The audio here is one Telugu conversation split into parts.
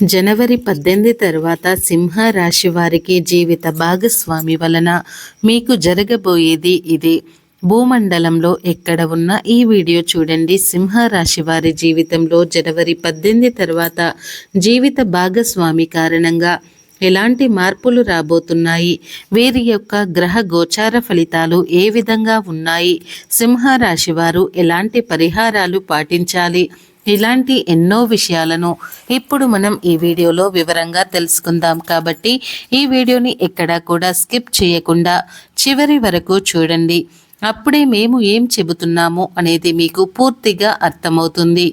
జనవరి పద్దెనిమిది తర్వాత సింహ రాశి వారికి జీవిత భాగస్వామి వలన మీకు జరగబోయేది ఇది. భూమండలంలో ఎక్కడ ఉన్న ఈ వీడియో చూడండి. సింహ రాశి వారి జీవితంలో జనవరి పద్దెనిమిది తర్వాత జీవిత భాగస్వామి కారణంగా ఎలాంటి మార్పులు రాబోతున్నాయి? వీరి యొక్క గ్రహ గోచార ఫలితాలు ఏ విధంగా ఉన్నాయి? సింహరాశి వారు ఎలాంటి పరిహారాలు పాటించాలి? ఇలాంటి ఎన్నో విషయాలను ఇప్పుడు మనం ఈ వీడియోలో వివరంగా తెలుసుకుందాం. కాబట్టి ఈ వీడియోని ఎక్కడా కూడా స్కిప్ చేయకుండా చివరి వరకు చూడండి. అప్పుడే మేము ఏం చెబుతున్నాము అనేది మీకు పూర్తిగా అర్థమవుతుంది.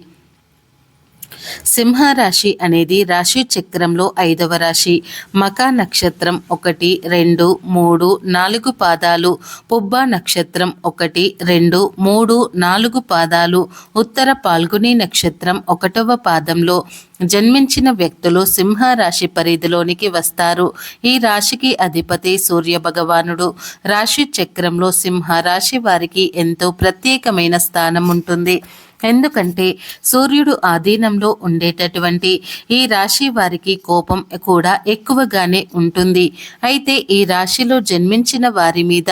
సింహరాశి అనేది రాశి చక్రంలో ఐదవ రాశి. మకా నక్షత్రం ఒకటి రెండు మూడు నాలుగు పాదాలు. పుబ్బ నక్షత్రం ఒకటి రెండు మూడు నాలుగు పాదాలు. ఉత్తర పాల్గొని నక్షత్రం ఒకటవ పాదంలో. జన్మించిన వ్యక్తులు సింహరాశి పరిధిలోనికి వస్తారు. ఈ రాశికి అధిపతి సూర్య భగవానుడు. రాశి చక్రంలో సింహరాశి వారికి ఎంతో ప్రత్యేకమైన స్థానం ఉంటుంది. ఎందుకంటే సూర్యుడు ఆధీనంలో ఉండేటటువంటి ఈ రాశి వారికి కోపం కూడా ఎక్కువగానే ఉంటుంది. అయితే ఈ రాశిలో జన్మించిన వారి మీద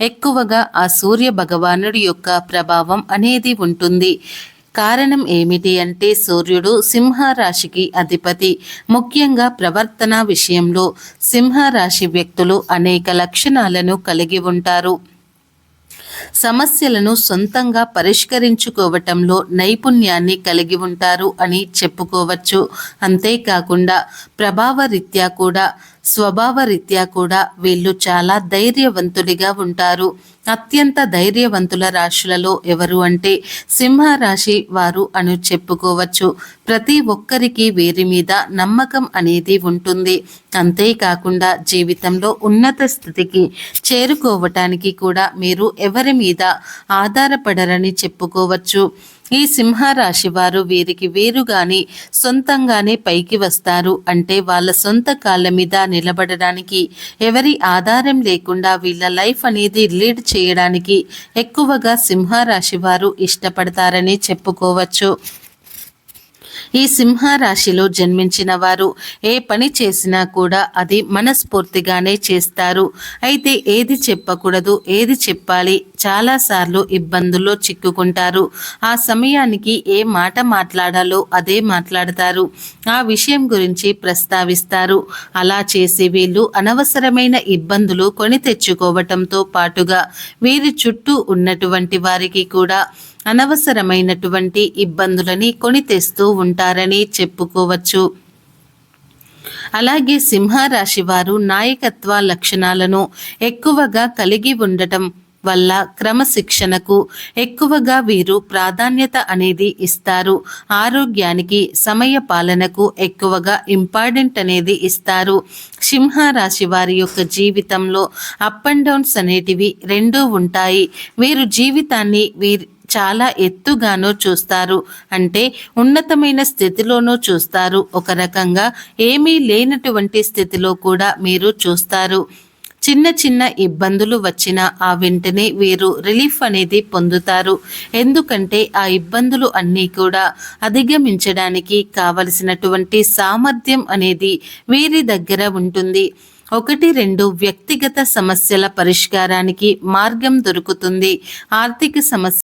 ఎక్కువగా ఆ సూర్య భగవానుడి యొక్క ప్రభావం అనేది ఉంటుంది. కారణం ఏమిటి అంటే సూర్యుడు సింహరాశికి అధిపతి. ముఖ్యంగా ప్రవర్తన విషయంలో సింహరాశి వ్యక్తులు అనేక లక్షణాలను కలిగి ఉంటారు. సమస్యలను సొంతంగా పరిష్కరించుకోవటంలో నైపుణ్యాన్ని కలిగి ఉంటారు అని చెప్పుకోవచ్చు. అంతేకాకుండా ప్రభావరీత్యా కూడా స్వభావరీత్యా కూడా వీళ్ళు చాలా ధైర్యవంతుడిగా ఉంటారు. అత్యంత ధైర్యవంతుల రాశులలో ఎవరు అంటే సింహరాశి వారు అని చెప్పుకోవచ్చు. ప్రతి ఒక్కరికి వీరి మీద నమ్మకం అనేది ఉంటుంది. అంతేకాకుండా జీవితంలో ఉన్నత స్థితికి చేరుకోవటానికి కూడా మీరు ఎవరి మీద ఆధారపడరని చెప్పుకోవచ్చు. ఈ సింహరాశి వారు వీరికి వీరుగాని సొంతంగానే పైకి వస్తారు. అంటే వాళ్ళ సొంత కాళ్ళ మీద నిలబడడానికి ఎవరి ఆధారం లేకుండా వీళ్ళ లైఫ్ అనేది లీడ్ చేయడానికి ఎక్కువగా సింహరాశి వారు ఇష్టపడతారని చెప్పుకోవచ్చు. ఈ సింహరాశిలో జన్మించిన వారు ఏ పని చేసినా కూడా అది మనస్ఫూర్తిగానే చేస్తారు. అయితే ఏది చెప్పకూడదు ఏది చెప్పాలి చాలాసార్లు ఇబ్బందుల్లో చిక్కుకుంటారు. ఆ సమయానికి ఏ మాట మాట్లాడాలో అదే మాట్లాడతారు. ఆ విషయం గురించి ప్రస్తావిస్తారు. అలా చేసి వీళ్ళు అనవసరమైన ఇబ్బందులు కొని తెచ్చుకోవటంతో పాటుగా వీరి చుట్టూ ఉన్నటువంటి వారికి కూడా అనవసరమైనటువంటి ఇబ్బందులని కొని తెస్తూ ఉంటారని చెప్పుకోవచ్చు. అలాగే సింహరాశి వారు నాయకత్వ లక్షణాలను ఎక్కువగా కలిగి ఉండటం వల్ల క్రమశిక్షణకు ఎక్కువగా వీరు ప్రాధాన్యత అనేది ఇస్తారు. ఆరోగ్యానికి సమయ పాలనకు ఎక్కువగా ఇంపార్టెంట్ అనేది ఇస్తారు. సింహరాశి వారి యొక్క జీవితంలో అప్ అండ్ డౌన్స్ అనేటివి రెండూ ఉంటాయి. వీరు జీవితాన్ని వీరి చాలా ఎత్తుగానో చూస్తారు. అంటే ఉన్నతమైన స్థితిలోనూ చూస్తారు. ఒక రకంగా ఏమీ లేనటువంటి స్థితిలో కూడా మీరు చూస్తారు. చిన్న చిన్న ఇబ్బందులు వచ్చినా ఆ వెంటనే వీరు రిలీఫ్ అనేది పొందుతారు. ఎందుకంటే ఆ ఇబ్బందులు అన్నీ కూడా అధిగమించడానికి కావలసినటువంటి సామర్థ్యం అనేది వీరి దగ్గర ఉంటుంది. ఒకటి రెండు వ్యక్తిగత సమస్యల పరిష్కారానికి మార్గం దొరుకుతుంది. ఆర్థిక సమస్య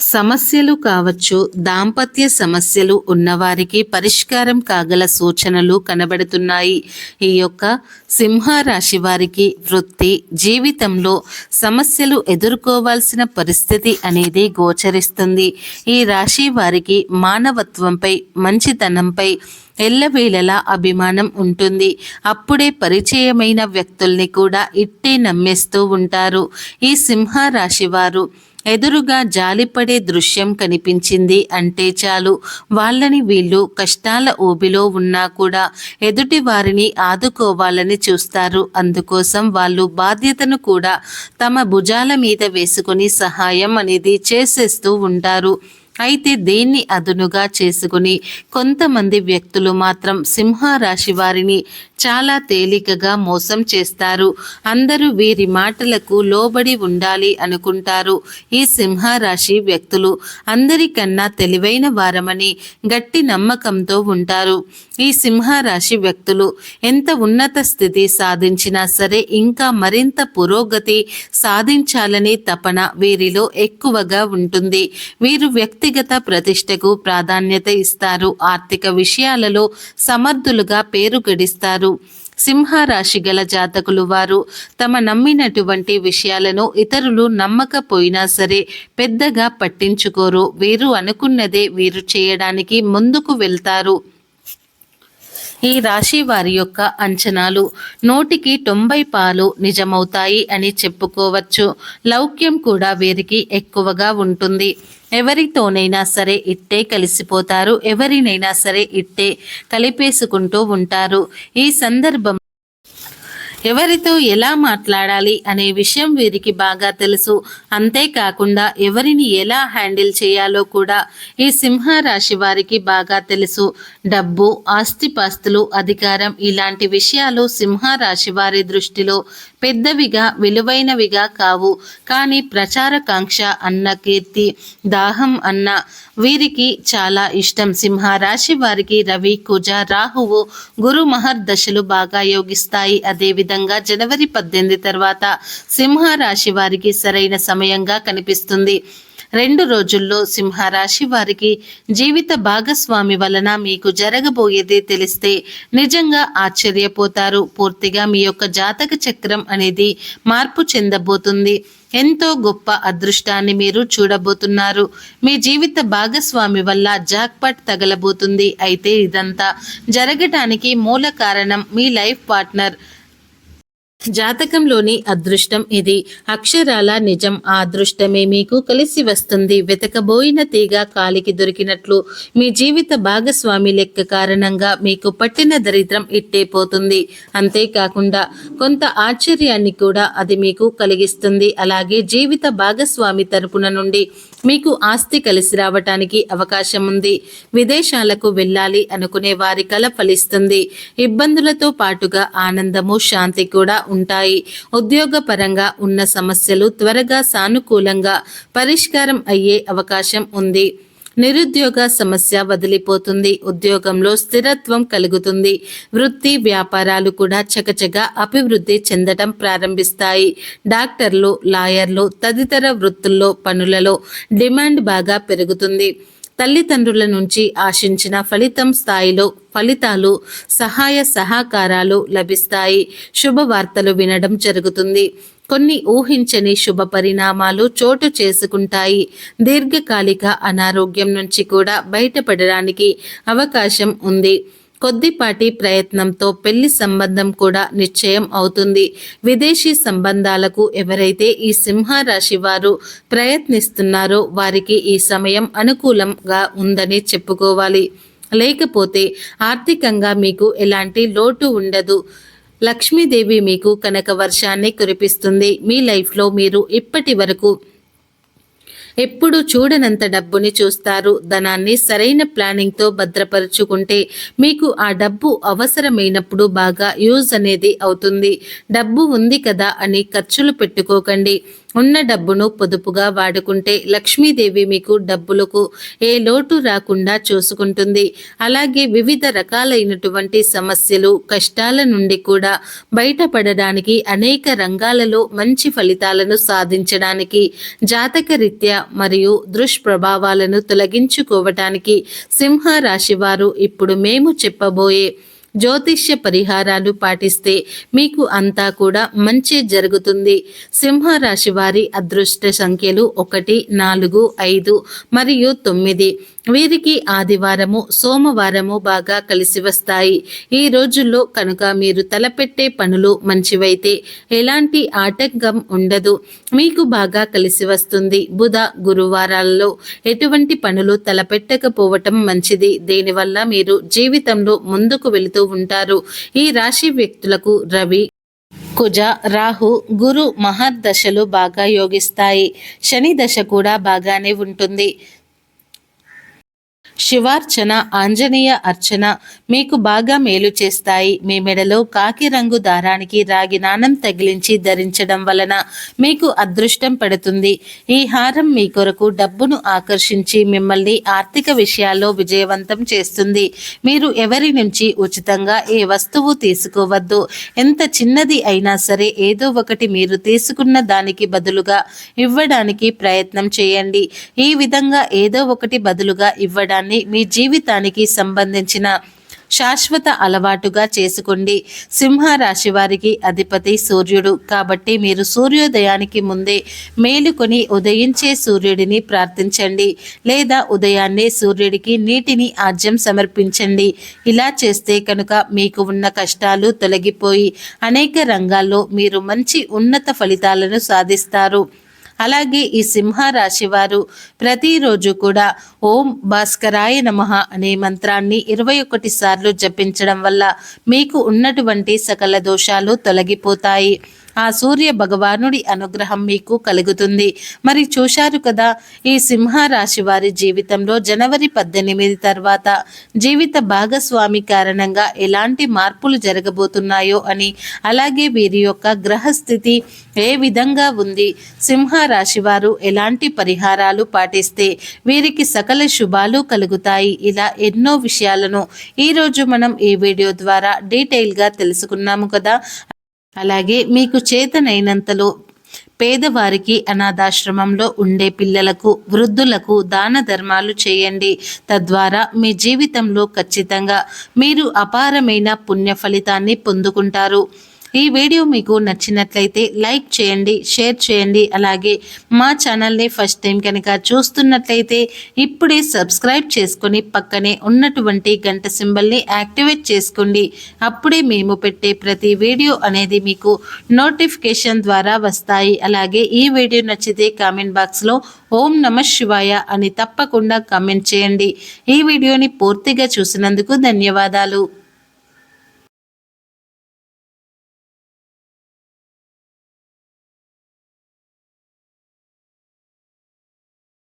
సమస్యలు కావచ్చు దాంపత్య సమస్యలు ఉన్నవారికి పరిష్కారం కాగల సూచనలు కనబడుతున్నాయి. ఈ యొక్క సింహరాశి వారికి వృత్తి జీవితంలో సమస్యలు ఎదుర్కోవాల్సిన పరిస్థితి అనేది గోచరిస్తుంది. ఈ రాశి వారికి మానవత్వంపై మంచితనంపై ఎల్లవేళలా అభిమానం ఉంటుంది. అప్పుడే పరిచయమైన వ్యక్తుల్ని కూడా ఇట్టే నమ్మేస్తూ ఉంటారు. ఈ సింహ రాశి వారు ఎదురుగా జాలిపడే దృశ్యం కనిపించింది అంటే చాలు. వాళ్ళని వీళ్ళు కష్టాల ఊబిలో ఉన్నా కూడా ఎదుటి వారిని ఆదుకోవాలని చూస్తారు. అందుకోసం వాళ్ళు బాధ్యతను కూడా తమ భుజాల మీద వేసుకొని సహాయం అనేది చేసేస్తూ ఉంటారు. అయితే దేన్ని అదునుగా చేసుకుని కొంతమంది వ్యక్తులు మాత్రం సింహరాశి వారిని చాలా తేలికగా మోసం చేస్తారు. అందరూ వీరి మాటలకు లోబడి ఉండాలి అనుకుంటారు. ఈ సింహరాశి వ్యక్తులు అందరికన్నా తెలివైన వారమని గట్టి నమ్మకంతో ఉంటారు. ఈ సింహరాశి వ్యక్తులు ఎంత ఉన్నత స్థితి సాధించినా సరే ఇంకా మరింత పురోగతి సాధించాలనే తపన వీరిలో ఎక్కువగా ఉంటుంది. వీరు వ్యక్తి వ్యక్తిగత ప్రతిష్టకు ప్రాధాన్యత ఇస్తారు. ఆర్థిక విషయాలలో సమర్థులుగా పేరు గడిస్తారు. సింహరాశి గల జాతకులు వారు తమ నమ్మినటువంటి విషయాలను ఇతరులు నమ్మకపోయినా సరే పెద్దగా పట్టించుకోరు. వీరు అనుకున్నదే వీరు చేయడానికి ముందుకు వెళ్తారు. ఈ రాశి వారి యొక్క అంచనాలు నూటికి తొంభై పాలు నిజమవుతాయి అని చెప్పుకోవచ్చు. లౌక్యం కూడా వీరికి ఎక్కువగా ఉంటుంది. ఎవరితోనైనా సరే ఇట్టే కలిసిపోతారు ఎవరినైనా సరే ఇట్టే కలిపేసుకుంటూ ఉంటారు. ఈ సందర్భం ఎవరితో ఎలా మాట్లాడాలి అనే విషయం వీరికి బాగా తెలుసు. అంతేకాకుండా ఎవరిని ఎలా హ్యాండిల్ చేయాలో కూడా ఈ సింహరాశి వారికి బాగా తెలుసు. డబ్బు ఆస్తిపాస్తులు అధికారం ఇలాంటి విషయాలు సింహరాశి వారి దృష్టిలో పెద్దవిగా విలువైనవిగా కావు. కానీ ప్రచారకాంక్ష అన్న కీర్తి దాహం అన్న వీరికి చాలా ఇష్టం. సింహరాశి వారికి రవి కుజ రాహువు గురు మహర్దశలు బాగా యోగిస్తాయి. అదేవిధంగా జనవరి పద్దెనిమిది తర్వాత సింహరాశి వారికి సరైన సమయంగా కనిపిస్తుంది. రెండు రోజుల్లో సింహరాశి వారికి జీవిత భాగస్వామి వలన మీకు జరగబోయేది తెలిస్తే నిజంగా ఆశ్చర్యపోతారు. పూర్తిగా మీ యొక్క జాతక చక్రం అనేది మార్పు చెందబోతుంది. ఎంతో గొప్ప అదృష్టాన్ని మీరు చూడబోతున్నారు. మీ జీవిత భాగస్వామి వల్ల జాక్పాట్ తగలబోతుంది. అయితే ఇదంతా జరగటానికి మూల కారణం మీ లైఫ్ పార్ట్నర్. జాతకంలోని అదృష్టం ఇది. అక్షరాల నిజం. ఆ అదృష్టమే మీకు కలిసి వస్తుంది. వెతకబోయిన తీగ కాలికి దొరికినట్లు. మీ జీవిత భాగస్వామి లెక్క కారణంగా మీకు పట్టిన దరిద్రం ఇట్టే పోతుంది. అంతేకాకుండా కొంత ఆశ్చర్యాన్ని కూడా అది మీకు కలిగిస్తుంది. అలాగే జీవిత భాగస్వామి తరపున నుండి మీకు ఆస్తి కలిసి రావటానికి అవకాశం ఉంది. విదేశాలకు వెళ్ళాలి అనుకునే వారి కల ఫలిస్తుంది. ఇబ్బందులతో పాటుగా ఆనందము శాంతి కూడా ఉంటాయి. ఉద్యోగపరంగా ఉన్న సమస్యలు త్వరగా సానుకూలంగా పరిష్కారం అయ్యే అవకాశం ఉంది. నిరుద్యోగ సమస్య వదిలిపోతుంది. ఉద్యోగంలో స్థిరత్వం కలుగుతుంది. వృత్తి వ్యాపారాలు కూడా చకచగా అభివృద్ధి చెందడం ప్రారంభిస్తాయి. డాక్టర్లు లాయర్లు తదితర వృత్తుల్లో పనులలో డిమాండ్ బాగా పెరుగుతుంది. తల్లిదండ్రుల నుంచి ఆశించిన ఫలితం స్థాయిలో ఫలితాలు సహాయ సహకారాలు లభిస్తాయి. శుభవార్తలు వినడం జరుగుతుంది. కొన్ని ఊహించని శుభ పరిణామాలు చోటు చేసుకుంటాయి. దీర్ఘకాలిక అనారోగ్యం నుంచి కూడా బయటపడడానికి అవకాశం ఉంది. కొద్దిపాటి ప్రయత్నంతో పెళ్ళి సంబంధం కూడా నిశ్చయం అవుతుంది. విదేశీ సంబంధాలకు ఎవరైతే ఈ సింహరాశి వారు ప్రయత్నిస్తున్నారో వారికి ఈ సమయం అనుకూలంగా ఉందని చెప్పుకోవాలి. లేకపోతే ఆర్థికంగా మీకు ఎలాంటి లోటు ఉండదు. లక్ష్మీదేవి మీకు కనక వర్షాన్ని కురిపిస్తుంది. మీ లైఫ్లో మీరు ఇప్పటి వరకు ఎప్పుడు చూడనంత డబ్బుని చూస్తారు. ధనాన్ని సరైన ప్లానింగ్తో భద్రపరుచుకుంటే మీకు ఆ డబ్బు అవసరమైనప్పుడు బాగా యూజ్ అనేది అవుతుంది. డబ్బు ఉంది కదా అని ఖర్చులు పెట్టుకోకండి. ఉన్న డబ్బును పొదుపుగా వాడుకుంటే లక్ష్మీదేవి మీకు డబ్బులకు ఏ లోటు రాకుండా చూసుకుంటుంది. అలాగే వివిధ రకాలైనటువంటి సమస్యలు కష్టాల నుండి కూడా బయటపడడానికి అనేక రంగాలలో మంచి ఫలితాలను సాధించడానికి జాతక రీత్యా మరియు దుష్ప్రభావాలను తొలగించుకోవటానికి సింహ రాశి వారు ఇప్పుడు మేము చెప్పబోయే జ్యోతిష్య పరిహారాలు పాటిస్తే మీకు అంతా కూడా మంచి జరుగుతుంది. సింహరాశి వారి అదృష్ట సంఖ్యలు ఒకటి నాలుగు ఐదు మరియు తొమ్మిది. వీరికి ఆదివారము సోమవారము బాగా కలిసి వస్తాయి. ఈ రోజుల్లో కనుక మీరు తలపెట్టే పనులు మంచివైతే ఎలాంటి ఆటంకం ఉండదు. మీకు బాగా కలిసి వస్తుంది. బుధ గురువారాల్లో ఎటువంటి పనులు తలపెట్టకపోవటం మంచిది. దీనివల్ల మీరు జీవితంలో ముందుకు వెళుతూ ఉంటారు. ఈ రాశి వ్యక్తులకు రవి కుజ రాహు గురు మహర్దశలు బాగా యోగిస్తాయి. శని దశ కూడా బాగానే ఉంటుంది. శివార్చన ఆంజనేయ అర్చన మీకు బాగా మేలు చేస్తాయి. మీ మెడలో కాకి రంగు దారానికి రాగి నాణం తగిలించి ధరించడం వలన మీకు అదృష్టం పడుతుంది. ఈ హారం మీ కొరకు డబ్బును ఆకర్షించి మిమ్మల్ని ఆర్థిక విషయాల్లో విజయవంతం చేస్తుంది. మీరు ఎవరి నుంచి ఉచితంగా ఏ వస్తువు తీసుకోవద్దు ఎంత చిన్నది అయినా సరే ఏదో ఒకటి మీరు తీసుకున్న దానికి బదులుగా ఇవ్వడానికి ప్రయత్నం చేయండి. ఈ విధంగా ఏదో ఒకటి బదులుగా ఇవ్వడానికి ఇవ్వడాన్ని మీ జీవితానికి సంబంధించిన శాశ్వత అలవాటుగా చేసుకోండి. సింహ రాశి వారికి అధిపతి సూర్యుడు. కాబట్టి మీరు సూర్యోదయానికి ముందే మేలుకొని ఉదయించే సూర్యుడిని ప్రార్థించండి. లేదా ఉదయాన్నే సూర్యుడికి నీటిని ఆజ్యం సమర్పించండి. ఇలా చేస్తే కనుక మీకు ఉన్న కష్టాలు తొలగిపోయి అనేక రంగాల్లో మీరు మంచి ఉన్నత ఫలితాలను సాధిస్తారు. అలాగే ఈ సింహ రాశి వారు ప్రతిరోజు కూడా ఓం భాస్కరాయ నమః అనే మంత్రాన్ని ఇరవై ఒకటి సార్లు జపించడం వల్ల మీకు ఉన్నటువంటి సకల దోషాలు తొలగిపోతాయి. ఆ సూర్య భగవానుడి అనుగ్రహం మీకు కలుగుతుంది. మరి చూశారు కదా ఈ సింహరాశి వారి జీవితంలో జనవరి పద్దెనిమిది తర్వాత జీవిత భాగస్వామి కారణంగా ఎలాంటి మార్పులు జరగబోతున్నాయో అని అలాగే వీరి యొక్క గ్రహస్థితి ఏ విధంగా ఉంది సింహరాశి వారు ఎలాంటి పరిహారాలు పాటిస్తే వీరికి సకల శుభాలు కలుగుతాయి ఇలా ఎన్నో విషయాలను ఈరోజు మనం ఈ వీడియో ద్వారా డీటెయిల్గా తెలుసుకున్నాము కదా. అలాగే మీకు చేతనైనంతలో పేదవారికి అనాథాశ్రమంలో ఉండే పిల్లలకు వృద్ధులకు దాన ధర్మాలు చేయండి. తద్వారా మీ జీవితంలో ఖచ్చితంగా మీరు అపారమైన పుణ్య ఫలితాన్ని పొందుకుంటారు. ఈ వీడియో మీకు నచ్చినట్లయితే లైక్ చేయండి షేర్ చేయండి అలాగే మా ఛానల్ని ఫస్ట్ టైం కనుక చూస్తున్నట్లయితే ఇప్పుడే సబ్స్క్రైబ్ చేసుకొని పక్కనే ఉన్నటువంటి గంట సింబల్ని యాక్టివేట్ చేసుకోండి. అప్పుడే మేము పెట్టే ప్రతి వీడియో అనేది మీకు నోటిఫికేషన్ ద్వారా వస్తాయి. అలాగే ఈ వీడియో నచ్చితే కామెంట్ బాక్స్లో ఓం నమ శివాయ అని తప్పకుండా కామెంట్ చేయండి. ఈ వీడియోని పూర్తిగా చూసినందుకు ధన్యవాదాలు.